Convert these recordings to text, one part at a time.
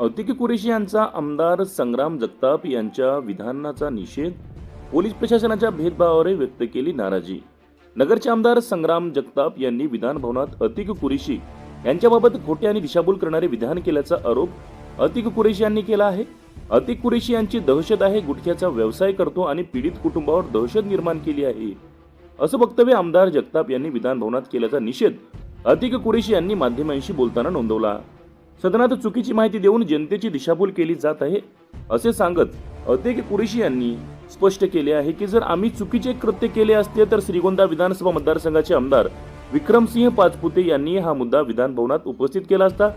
औतिक कुरेशी यांचा आमदार संग्राम जगताप यांच्या विधानाचा निषेध पोलीस प्रशासनाच्या भेदभावावर व्यक्त केली नाराजी. नगरचे आमदार संग्राम जगताप यांनी विधान भवनात अतिक कुरेशी यांच्याबाबत खोटे आणि दिशाभूल करणारे विधान केल्याचा आरोप अतिक कुरेशी यांनी केला आहे. अतिक कुरेशी यांची दहशत आहे गुटख्याचा व्यवसाय करतो आणि पीडित कुटुंबावर दहशत निर्माण केली आहे. असं वक्तव्य आमदार जगताप यांनी विधान भवनात केल्याचा निषेध अतिक कुरेशी यांनी माध्यमांशी बोलताना नोंदवला. सदनात चुकीची माहिती देऊन जनतेची दिशाभूल केली जात आहे असे सांगत अतेक कुरेशी यांनी स्पष्ट केले आहे की जर आम्ही चुकीचे कृत्य केले असते तर श्रीगोंदा विधानसभा मतदारसंघाचे आमदार विक्रमसिंह पाचपुते यांनी हा मुद्दा विधान भवनात उपस्थित केला असता.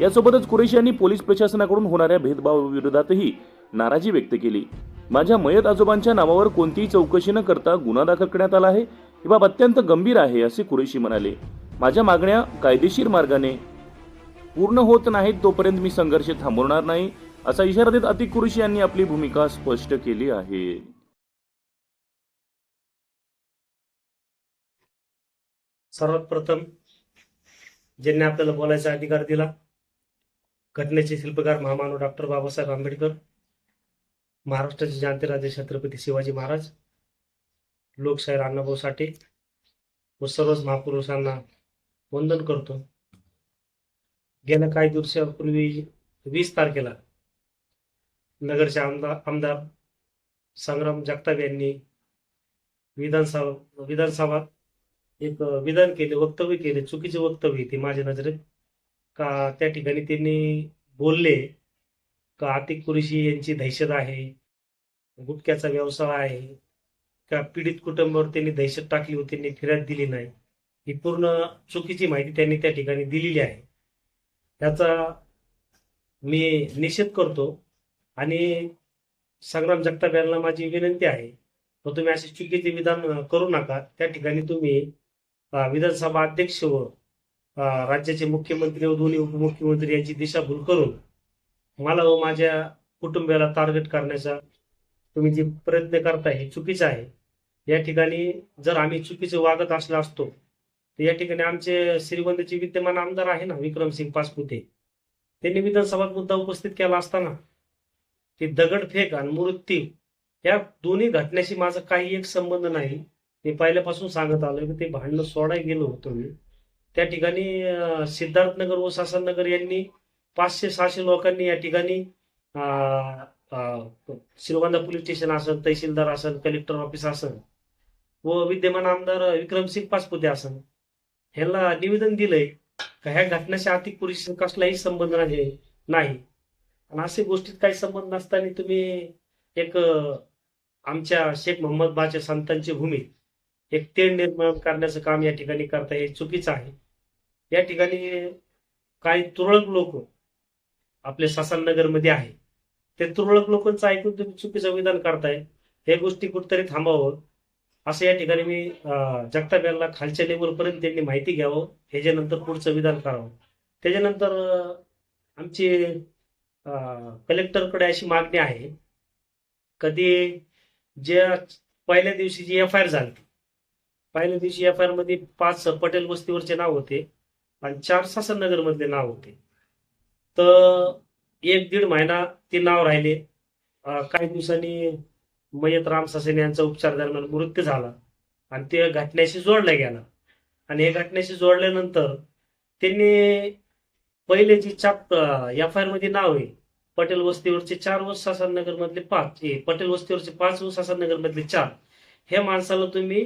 यासोबतच कुरेशी यांनी पोलीस प्रशासनाकडून होणाऱ्या भेदभावाविरोधातही नाराजी व्यक्त केली. माझ्या मयत आजोबांच्या नावावर कोणतीही चौकशी न करता गुन्हा दाखल करण्यात आला आहे. ही बाब अत्यंत गंभीर आहे असे कुरेशी म्हणाले. माझ्या मागण्या कायदेशीर मार्गाने पूर्ण होत नाहीत तोपर्यंत मी संघर्ष थांबवणार नाही असा इशारा देत अतिक कुरुशी यांनी आपली भूमिका स्पष्ट केली आहे. सर्वात प्रथम ज्यांनी आपल्याला बोलायचा अधिकार दिला घटनेचे शिल्पकार महामानव डॉक्टर बाबासाहेब आंबेडकर महाराष्ट्राचे जाणते छत्रपती शिवाजी महाराज लोकशाहीर अण्णाभाऊ साठे व सर्वच महापुरुषांना वंदन करतो. गेल्या काही दिवसापूर्वी वीस तारखेला नगरचे आमदार आमदार संग्राम जगताप यांनी विधानसभा विधानसभा एक विधान केले वक्तव्य केले चुकीचे वक्तव्य ते माझ्या नजरेत. का त्या ठिकाणी त्यांनी बोलले का आतिक कुरेशी यांची दहशत आहे गुटख्याचा व्यवसाय आहे का पीडित कुटुंबावर त्यांनी दहशत टाकली होती त्यांनी फिर्याद दिली नाही ही पूर्ण चुकीची माहिती त्यांनी त्या ठिकाणी दिलेली आहे. याचा मी निषेध करतो. आणि संग्राम जगताप यांना माझी विनंती आहे. तर तुम्ही असे चुकीचे विधान करू नका. त्या ठिकाणी तुम्ही विधानसभा अध्यक्ष व राज्याचे मुख्यमंत्री व दोन्ही उपमुख्यमंत्री यांची दिशाभूल करून मला व माझ्या कुटुंबियाला टार्गेट करण्याचा तुम्ही जे प्रयत्न करताय हे चुकीचं आहे. या ठिकाणी जर आम्ही चुकीचं वागत असलो असतो या ठिकाणी आमचे श्रीगोंद्याचे विद्यमान आमदार आहे ना विक्रमसिंग पासपुते. त्यांनी विधानसभात मुद्दा उपस्थित केला असताना की दगडफेक आणि मृत्यू या दोन्ही घटनेशी माझा काही एक संबंध नाही. मी पहिल्यापासून सांगत आलोय की ते भांडणं सोडाय गेलो होतो मी. त्या ठिकाणी सिद्धार्थनगर व सासननगर यांनी पाचशे सहाशे लोकांनी या ठिकाणी श्रीगोंदा पोलीस स्टेशन असेल तहसीलदार असेल कलेक्टर ऑफिस असेल व विद्यमान आमदार विक्रमसिंग पाचपुते असेल ह्यांना निवेदन दिलंय का ह्या घटनेशी आर्थिक पुरुष कसलाही संबंध नाही नाही. आणि अशा गोष्टीत काही संबंध नसताना तुम्ही एक आमच्या शेख मोहम्मद बाच्या संतांची भूमी एक तेढ निर्माण करण्याचं काम या ठिकाणी करता हे चुकीचं आहे. या ठिकाणी काही तुरळक लोक आपले सासननगरमध्ये आहे. ते तुरळक लोकांचं ऐकून तुम्ही चुकीचं विधान करताय. हे गोष्टी कुठेतरी थांबावं. असं या ठिकाणी मी जगताप यांना खालच्या लेवलपर्यंत त्यांनी माहिती घ्यावं. ह्याच्यानंतर पुढचं विधान करावं. त्याच्यानंतर आमची कलेक्टरकडे अशी मागणी आहे. कधी ज्या पहिल्या दिवशी जी एफ आय आर झाली पहिल्या दिवशी एफ आय आरमध्ये पाच पटेल वस्तीवरचे नाव होते आणि चार सासननगर मधले नाव होते. तर एक दीड महिना ते नाव राहिले. काही दिवसांनी मयत राम सासेन यांचा उपचार दरम्यान मृत्यू झाला आणि ते घटनेशी जोडला गेला आणि हे घटनेशी जोडल्यानंतर त्यांनी पहिले जी चाप एफ आय आरमध्ये नाव आहे पटेल वस्तीवरचे चार व सासननगर मधले पाच हे पटेल वस्तीवरचे पाच व सासननगर मधले चार. ह्या माणसाला तुम्ही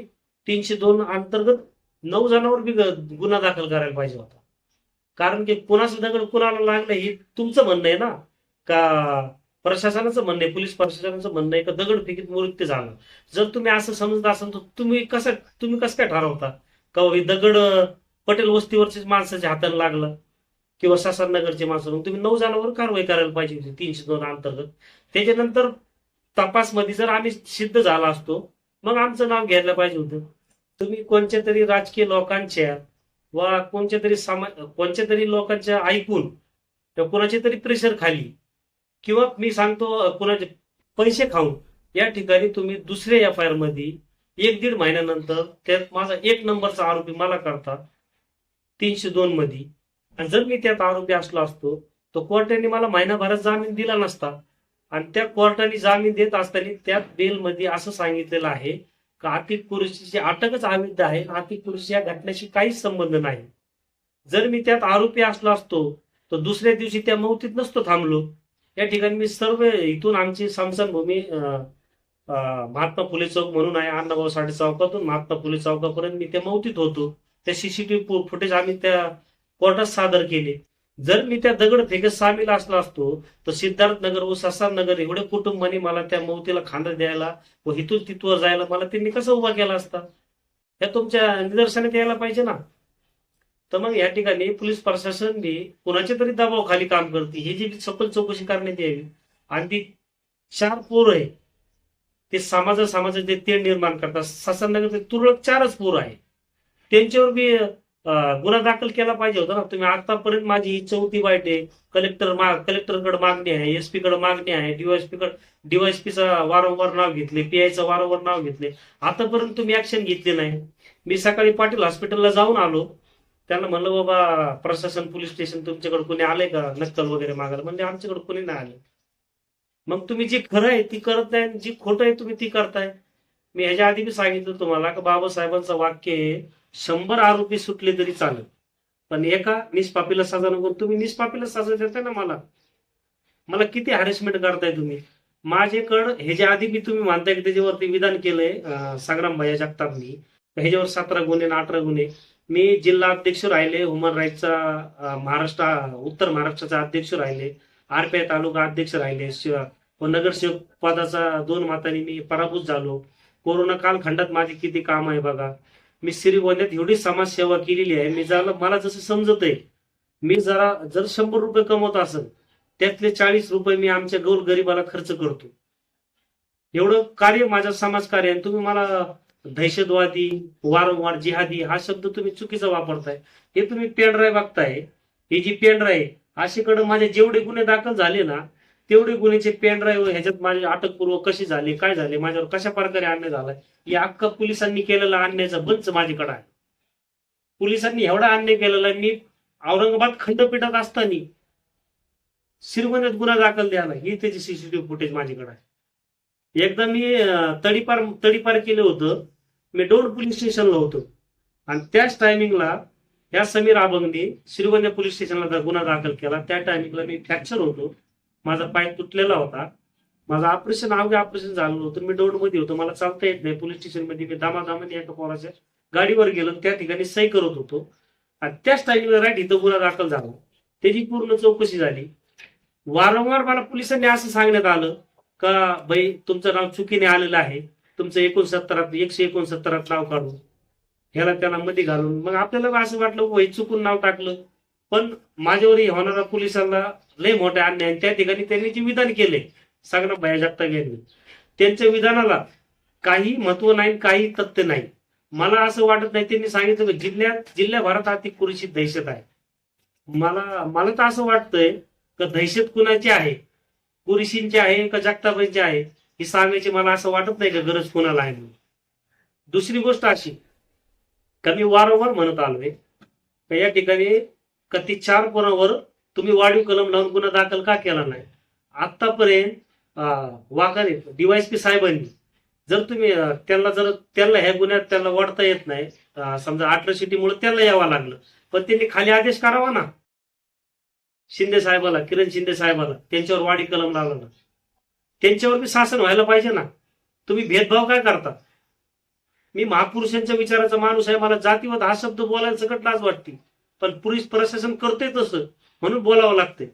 तीनशे दोन अंतर्गत नऊ जणांवर बी गुन्हा दाखल करायला पाहिजे होता. कारण की कुणाचं दगड कुणाला लागलं हे तुमचं म्हणणं आहे ना? का प्रशासनाचं म्हणणं आहे पोलीस प्रशासनाचं म्हणणं आहे का दगडफेकीत मृत्यू झाला. जर तुम्ही असं समजत असाल तर तुम्ही कसं तुम्ही कसं काय ठरवता? का दगड पटेल वस्तीवरच्या माणसाच्या हाताला लागलं? किंवा सासरनगरचे माणसं तुम्ही नऊ जणांवर कारवाई करायला पाहिजे होती तीनशे दोन अंतर्गत. त्याच्यानंतर तपासमध्ये जर आम्ही सिद्ध झाला असतो मग आमचं नाव घ्यायला पाहिजे होतं. तुम्ही कोणत्या तरी राजकीय लोकांच्या वा कोणत्या तरी समाज कोणत्या तरी लोकांच्या ऐकून किंवा कोणाच्या तरी प्रेशर खाली किंवा मी सांगतो कुणाचे पैसे खाऊन या ठिकाणी तुम्ही दुसऱ्या एफ आय आरमध्ये एक दीड महिन्यानंतर त्यात माझा एक नंबरचा आरोपी मला करता तीनशे दोन मध्ये आणि जर मी त्यात आरोपी असलो असतो तर कोर्टाने मला महिनाभरात जामीन दिला नसता. आणि त्या कोर्टाने जामीन देत असताना त्यात बेलमध्ये असं सांगितलेलं आहे का आतिक कुरेशीची अटकच अवैध आहे. आतिक पुरुष या घटनेशी काहीच संबंध नाही. जर मी त्यात आरोपी असलो असतो तर दुसऱ्या दिवशी त्या मौतीत नसतो थांबलो. या ठिकाणी मी सर्व इथून आमची समसनभूमी भूमी महात्मा फुले चौक म्हणून आहे अण्णाभाऊ साठे चौकातून महात्मा फुले चौकापर्यंत मी त्या मौतीत होतो. त्या सीसीटीव्ही फुटेज आम्ही त्या कोर्टात सादर केले. जर मी त्या दगड फेकेत सामील असला असतो तर सिद्धार्थ नगर व ससार नगर एवढे कुटुंबाने मला त्या मौतीला खांदा द्यायला व हिथून तिथवर जायला मला त्यांनी कसं उभा केला असता? या तुमच्या निदर्शनात यायला पाहिजे ना. तर मग या ठिकाणी पोलीस प्रशासन बी कुणाच्या तरी दबावाखाली काम करते. ही जी सखोल चौकशी करण्यात यावी. आणि ती चार पोर आहे ते समाजा समाजाचे ते निर्माण करतात. ससाननगर तुरळक चारच पोर आहे त्यांच्यावर बी गुन्हा दाखल केला पाहिजे होता ना. तुम्ही आतापर्यंत माझी ही चौथी वाईट आहे. कलेक्टर माग कलेक्टरकडे मागणी आहे. एसपी कडे मागणी आहे. डीवायसपी कडे डीवायसपीचा वारंवार नाव घेतले. पीआयचं वारंवार नाव घेतले. आतापर्यंत तुम्ही ऍक्शन घेतली नाही. मी सकाळी पाटील हॉस्पिटलला जाऊन आलो. त्यांना म्हणलं बाबा प्रशासन पोलीस स्टेशन तुमच्याकडे कोणी आलंय का? नक्कल वगैरे मागायला? म्हणजे आमच्याकडे कोणी नाही आले मग तुम्ही जी खरं आहे ती करत नाही जी खोटं आहे तुम्ही ती करताय. मी ह्याच्या आधी बी सांगितलं तुम्हाला का बाबासाहेबांचं वाक्य आहे शंभर आरोपी सुटले तरी चालेल. पण एका निष्पापीला सजा नको. तुम्ही निष्पापीला सजा देताय ना मला. मला किती हॅरेसमेंट करताय तुम्ही? माझ्याकडं ह्याच्या आधी मी तुम्ही मानताय की त्याच्यावरती विधान केलंय संग्राम भैया जगतापनी. ह्याच्यावर सतरा गुन्हे अठरा गुन्हे. मी जिल्हा अध्यक्ष राहिले ह्युमन राईटचा महाराष्ट्र उत्तर महाराष्ट्राचा अध्यक्ष राहिले आरपीआय तालुका अध्यक्ष राहिले नगरसेवक पदाचा दोन मातांनी मी पराभूत झालो. कोरोना कालखंडात माझी किती काम आहे बघा. मी श्रीगोंद्यात एवढी समाजसेवा केलेली आहे मी जरा मला जसं समजत आहे मी जरा जर शंभर रुपये कमवत असेल त्यातले चाळीस रुपये मी आमच्या गोर गरिबाला खर्च करतो. एवढं कार्य माझं समाजकार्य आहे तुम्ही मला दहशतवादी वारंवार जिहादी हा शब्द तुम्ही चुकीचा वापरताय. हे तुम्ही पेनड्राय बघताय ही जी पेनड्राय अशीकडे माझे जेवढे गुन्हे दाखल झाले ना तेवढे गुन्ह्याचे पेनड्राईव्ह ह्याच्यात माझी अटकपूर्व कशी झाली काय झाले माझ्यावर कशा प्रकारे अन्याय झालाय या अख्खा पोलिसांनी केलेला अन्यायाचा बंच माझ्याकडे आहे. पोलिसांनी एवढा अन्याय केलेला मी औरंगाबाद खंडपीठात असताना श्रीगोंद्यात गुन्हा दाखल द्यायला ही त्याची सीसीटीव्ही फुटेज माझ्याकडे आहे. एकदा मी तडीपार तडीपार केलं होतं मी डोर पोलीस स्टेशनला होतो. आणि त्याच टायमिंगला या समीर अभंगने श्रीगोंदा पोलीस स्टेशनला गुन्हा दाखल केला त्या टायमिंगला मी फ्रॅक्चर होतो. माझा पाय तुटलेला होता. माझं ऑपरेशन अवघ्या ऑपरेशन झालं होतं. मी मध्ये होतो. मला चालता येत नाही. पोलीस स्टेशनमध्ये मी दामादामाने एका पोराच्या गाडीवर गेलो त्या ठिकाणी सही करत होतो. आणि त्याच टायमिंगला राईट इथं गुन्हा दाखल झाला. त्याची पूर्ण चौकशी झाली. वारंवार मला पोलिसांनी असं सांगण्यात आलं का बाई तुमचं नाव चुकीने आलेलं आहे. तुमचं एकोणसत्तरात एकशे एकोणसत्तरात नाव काढू ह्याला त्याला मध्ये घालून मग आपल्याला असं वाटलं "हो, हे चुकून नाव टाकलं. पण माझ्यावर होणारा पोलिसांना लय मोठ्या अन्याय आणि त्या ठिकाणी त्यांनी जे विधान केले सगळं भया जगताप यांनी त्यांच्या विधानाला काही महत्त्व नाही काही तथ्य नाही. मला असं वाटत नाही त्यांनी सांगितलं की जिल्ह्यात जिल्ह्याभरात ती पुरेशी दहशत आहे. मला मला तर असं वाटतंय का दहशत कुणाची आहे? पुरुषींची आहे का जगताबाईंची आहे? ही सांगायची मला असं वाटत नाही का गरज कोणाला आहे म्हणून. दुसरी गोष्ट अशी का मी वारंवार म्हणत आलोय का या ठिकाणी कती चार पोरावर तुम्ही वाढीव कलम लावून गुन्हा दाखल का केला नाही? आतापर्यंत वाघाने डीवायसपी साहेबांनी जर तुम्ही त्यांना जर त्यांना ह्या गुन्ह्यात त्यांना वाढता येत नाही समजा समजा अट्रॉसिटीमुळे त्यांना यावं लागलं पण त्यांनी खाली आदेश करावा ना. शिंदे साहेबाला किरण शिंदे साहेबाला त्यांच्यावर वाढी कलम लावला ना. त्यांच्यावर बी शासन व्हायला पाहिजे ना. तुम्ही भेदभाव काय करता? मी महापुरुषांच्या विचाराचा माणूस आहे मला जातीवाद हा शब्द बोलायला सकट लाज वाटते. पण पोलीस प्रशासन करते तसं म्हणून बोलावं लागते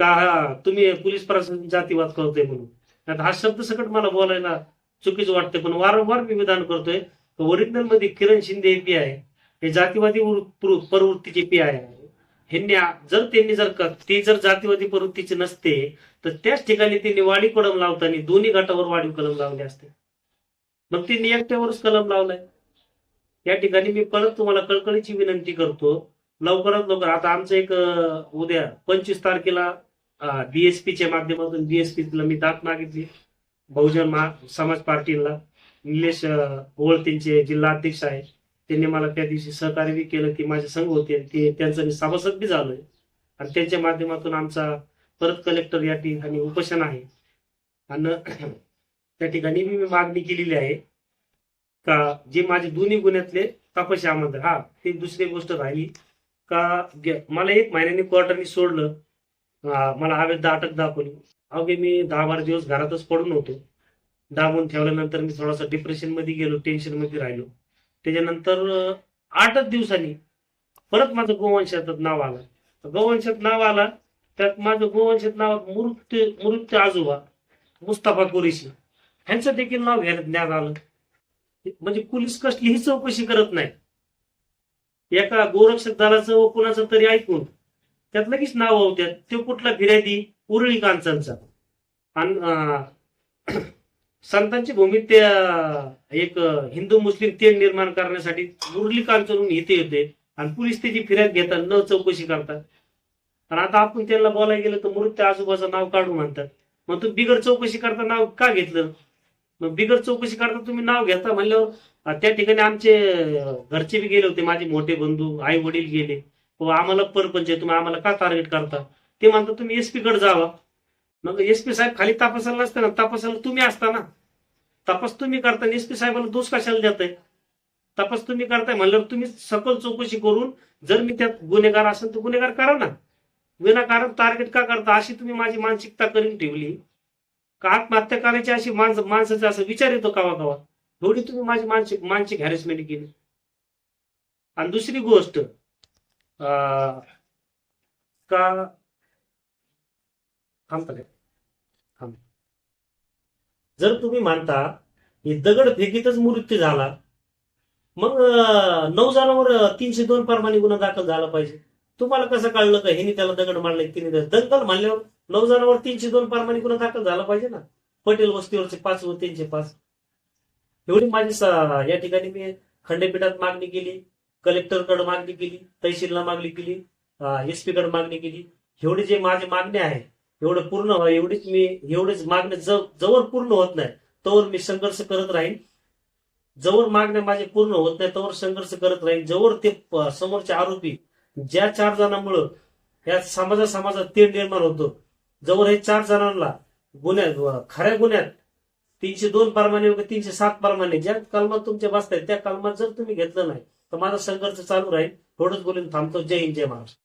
का हा तुम्ही पोलीस प्रशासन जातीवाद करतोय म्हणून? आता हा शब्द सकट मला बोलायला चुकीचं वाटते पण वारंवार मी विधान करतोय. ओरिजिनलमध्ये किरण शिंदे हे पी आहे. हे जातीवादी प्रवृत्तीचे पी आहे. ह्यांनी जर त्यांनी जर ती ते जर जातीवादी प्रवृत्तीचे नसते तर त्याच ठिकाणी त्यांनी वाढी कलम लावताना दोन्ही गटावर वाढीव कलम लावले असते. मग त्यांनी एकट्यावरच कलम लावलाय. या ठिकाणी मी परत तुम्हाला कळकळीची विनंती करतो. लवकरात लवकर आता आमचं एक उद्या पंचवीस तारखेला डीएसपीच्या माध्यमातून डीएसपीला मी दात मागितली. बहुजन महा समाज पार्टीला. निलेश ओळतींचे जिल्हा अध्यक्ष आहे त्यांनी मला त्या दिवशी सहकार्य बी केलं की माझे संघ होते आणि ते त्यांचं मी सभासद बी झालोय. आणि त्यांच्या माध्यमातून आमचा परत कलेक्टर या ठिकाणी उपोषण आहे. आणि त्या ठिकाणी मी मागणी केलेली आहे का जे माझे दोन्ही गुन्ह्यातले तपाशी आमदार हा ती दुसरी गोष्ट राहिली का मला एक महिन्याने कोर्टाने सोडलं. मला अवैध अटक दाखवली अवघे मी दहा बारा दिवस घरातच पडून होतो. दाबून ठेवल्यानंतर मी थोडासा डिप्रेशनमध्ये गेलो टेन्शनमध्ये राहिलो. त्याच्यानंतर आठच दिवसांनी परत माझं गोवंशात नाव आलं. गोवंशात नाव आला त्यात माझं गोवंशात नाव मृत्यू मृत्यू आजोबा मुस्ताफा कुरेशी. ह्यांचं देखील नाव घ्यायला ज्ञान आलं. म्हणजे पोलीस कसलीही चौकशी करत नाही. एका गोरक्षक दलाचं व कुणाचं तरी ऐकून त्यात लगेच नाव होत्यात तो कुठला फिर्यादी? उरळी कांचांचा. आणि अं, संतांची भूमी एक हिंदू मुस्लिम तेढ निर्माण करण्यासाठी मुरली कांचन इथे येते. आणि पोलीस त्याची फिर्याद घेतात न चौकशी करतात. पण आता आपण त्यांना बोलायला गेलं तर मृत्यू आजोबाचं नाव काढू म्हणतात. मग तू बिगर चौकशी करता नाव का घेतलं? मग बिगर चौकशी करता तुम्ही नाव घेता म्हणल्यावर त्या ठिकाणी आमचे घरचे बी गेले होते माझे मोठे बंधू आई वडील गेले. व आम्हाला परपंच आहे तुम्ही आम्हाला का टार्गेट करता? ते म्हणतात तुम्ही एसपी कडे जावा. मग एस पी साहेब खाली तपासायला नसते ना तपासायला तुम्ही असता ना. तपास तुम्ही करता एसपी साहेबाला दोष कशाला देताय? तपास तुम्ही करताय म्हणल्यावर तुम्ही सकल चौकशी करून जर मी त्यात गुन्हेगार असेल तर गुन्हेगार करा ना. विनाकारण टार्गेट का करता? अशी तुम्ही माझी मानसिकता करून ठेवली. का आत्महत्या करायची अशी माणसं माणसाचा असं विचार येतो कावा कावा एवढी तुम्ही माझी मानसिक मानसिक हॅरेसमेंट केली. आणि दुसरी गोष्ट अं, का थांबता जर तुम्ही मानता की दगड फेकीतच मृत्यू झाला मग नऊ जणांवर तीनशे दोन प्रमाणे गुन्हा दाखल झाला पाहिजे. तुम्हाला कसं कळलं का ह्यानी त्याला दगड मारले तिने दंगल मानल्यावर नऊ जणांवर तीनशे दोन प्रमाणे गुन्हा दाखल झाला पाहिजे ना? पटेल वस्तीवरचे पाच व तीनशे पाच. एवढी माझी या ठिकाणी मी खंडपीठात मागणी केली कलेक्टरकडे मागणी केली तहसीलला मागणी केली एसपी कडे मागणी केली. एवढी जे माझी मागणी आहे एवढं पूर्ण व्हावं, एवढीच मी एवढीच मागणे जवळ पूर्ण होत नाही तोवर मी संघर्ष करत राहीन. जवळ मागण्या माझे पूर्ण होत नाही तोवर संघर्ष करत राहीन. जवळ ते समोरचे आरोपी ज्या चार जणांमुळं या समाजा समाजात तेढ निर्माण होतो. जवळ हे चार जणांना गुन्ह्यात खऱ्या गुन्ह्यात तीनशे दोन परमाने तीनशे सात परमाने ज्या कलमात तुमच्या बसतायत त्या कलमात जर तुम्ही घेतलं नाही तर माझा संघर्ष चालू राहील. थोडंच बोलून थांबतो. जय हिंद जय महाराष्ट्र.